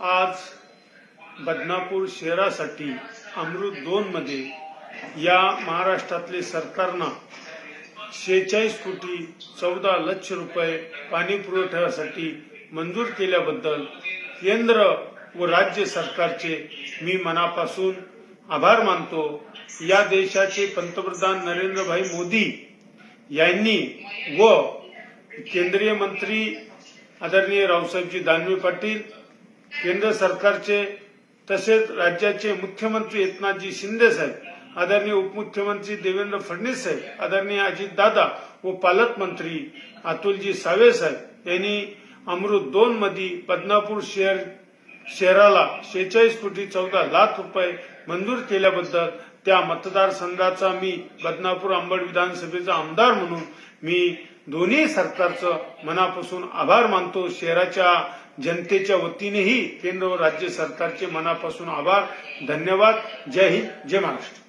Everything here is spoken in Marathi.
आज बदनापूर शहरासाठी अमृत दोन मध्ये या महाराष्ट्रातले सरकारनं शेहेचाळीस कोटी चौदा लक्ष रुपये पाणी पुरवठ्यासाठी मंजूर केल्याबद्दल केंद्र व राज्य सरकारचे मी मनापासून आभार मानतो. या देशाचे पंतप्रधान नरेंद्रभाई मोदी यांनी व केंद्रीय मंत्री आदरणीय रावसाहेबजी दानवे पाटील केंद्र सरकारचे तसेच राज्याचे मुख्यमंत्री एकनाथजी शिंदे साहेब आदरणीय उपमुख्यमंत्री देवेंद्र फडणवीस साहेब आदरणीय अजितदादा व पालकमंत्री अतुलजी सावे साहेब यांनी अमृत दोन मध्ये बदनापूर शहर शहराला शेहेचाळीस कोटी चौदा लाख रुपये मंजूर केल्याबद्दल त्या मतदारसंघाचा मी बदनापूर अंबड विधानसभेचा आमदार म्हणून मी दोन्ही सरकारचं मनापासून आभार मानतो. शहराच्या जनतेच्या वतीनेही केंद्र व राज्य सरकारचे मनापासून आभार धन्यवाद. जय हिंद जय महाराष्ट्र.